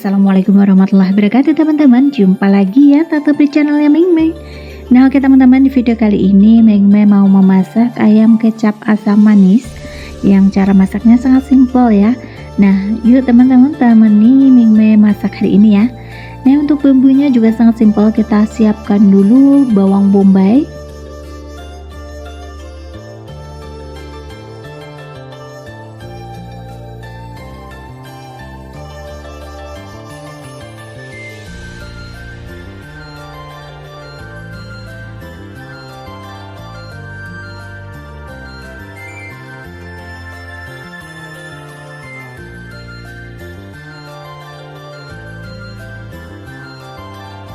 Assalamualaikum warahmatullahi wabarakatuh teman-teman. Jumpa lagi ya tetap di channelnya Ming Ming Nah oke teman-teman di video kali ini Ming Ming mau memasak ayam kecap asam manis Yang cara masaknya sangat simpel ya. Nah yuk teman-teman temani Ming Ming masak hari ini ya. Nah untuk bumbunya juga sangat simpel. Kita siapkan dulu bawang bombay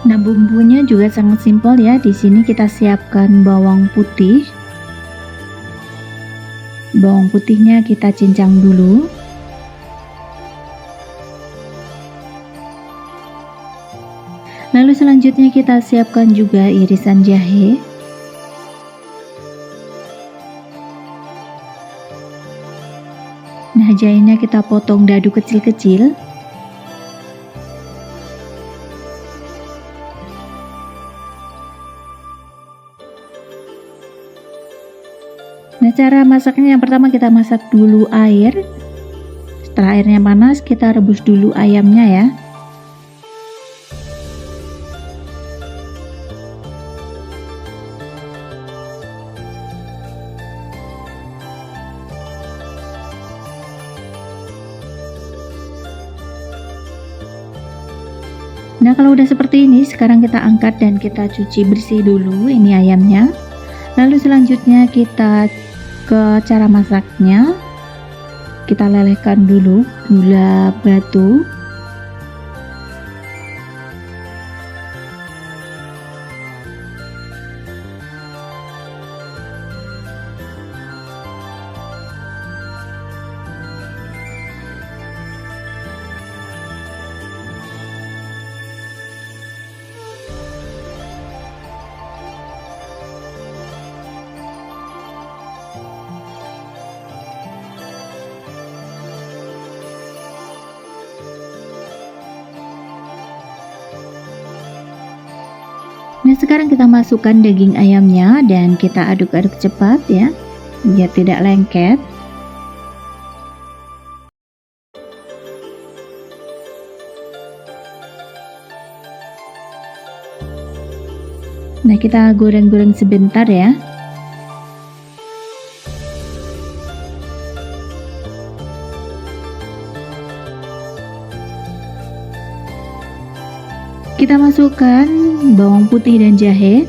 Nah, bumbunya juga sangat simpel ya. Di sini kita siapkan bawang putih. Bawang putihnya kita cincang dulu. Lalu selanjutnya kita siapkan juga irisan jahe. Nah, jahenya kita potong dadu kecil-kecil. Nah cara masaknya yang pertama kita masak dulu air. Setelah airnya panas kita rebus dulu ayamnya ya. Nah kalau udah seperti ini sekarang kita angkat dan kita cuci bersih dulu ini ayamnya. Lalu selanjutnya kita ke cara masaknya. Kita lelehkan dulu gula batu Sekarang kita masukkan daging ayamnya dan kita aduk-aduk cepat ya biar tidak lengket. Nah kita goreng-goreng sebentar ya kita masukkan bawang putih dan jahe.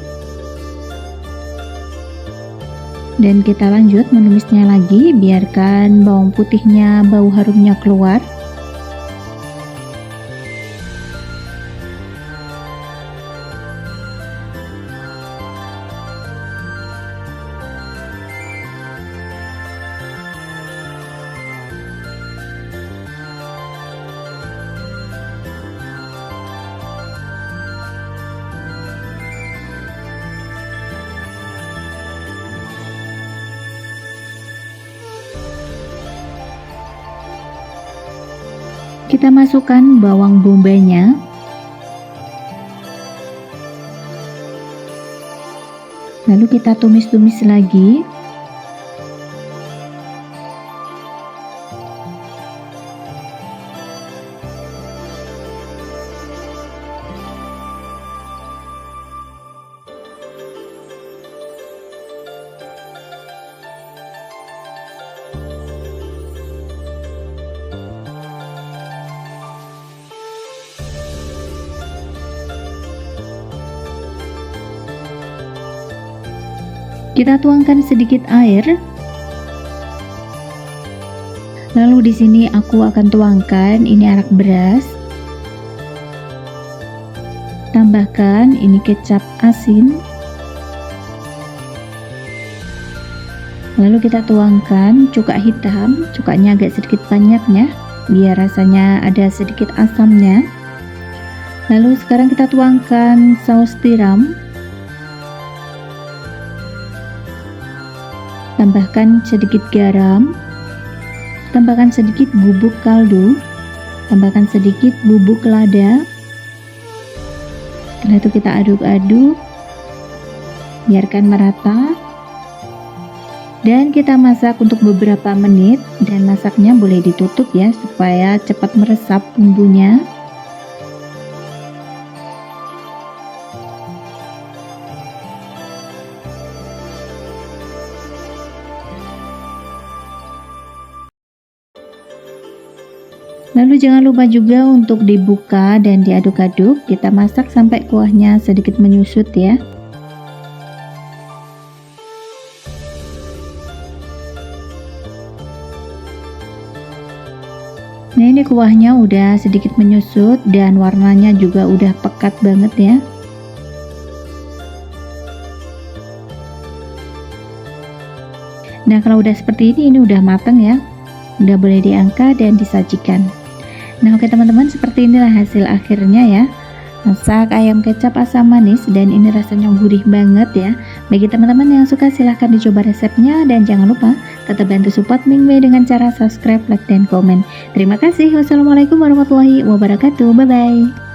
Dan kita lanjut menumisnya lagi. Biarkan bawang putihnya bau harumnya keluar kita masukkan bawang bombaynya lalu kita tumis-tumis lagi Kita tuangkan sedikit air. Lalu di sini aku akan tuangkan ini arak beras. Tambahkan ini kecap asin. Lalu kita tuangkan cuka hitam, cukanya agak sedikit banyaknya biar rasanya ada sedikit asamnya. Lalu sekarang kita tuangkan saus tiram tambahkan sedikit garam tambahkan sedikit bubuk kaldu tambahkan sedikit bubuk lada. Setelah itu kita aduk-aduk biarkan merata. Dan kita masak untuk beberapa menit dan masaknya boleh ditutup ya supaya cepat meresap bumbunya Lalu jangan lupa juga untuk dibuka dan diaduk-aduk. Kita masak sampai kuahnya sedikit menyusut ya. Nah ini kuahnya udah sedikit menyusut dan warnanya juga udah pekat banget ya. Nah kalau udah seperti ini ini udah mateng ya. Udah boleh diangkat dan disajikan. Nah oke teman-teman seperti inilah hasil akhirnya ya. Masak ayam kecap asam manis dan ini rasanya gurih banget ya. Bagi teman-teman yang suka silahkan dicoba resepnya Dan jangan lupa tetap bantu support Ming Mei dengan cara subscribe, like, dan komen. Terima kasih. Wassalamualaikum warahmatullahi wabarakatuh. Bye-bye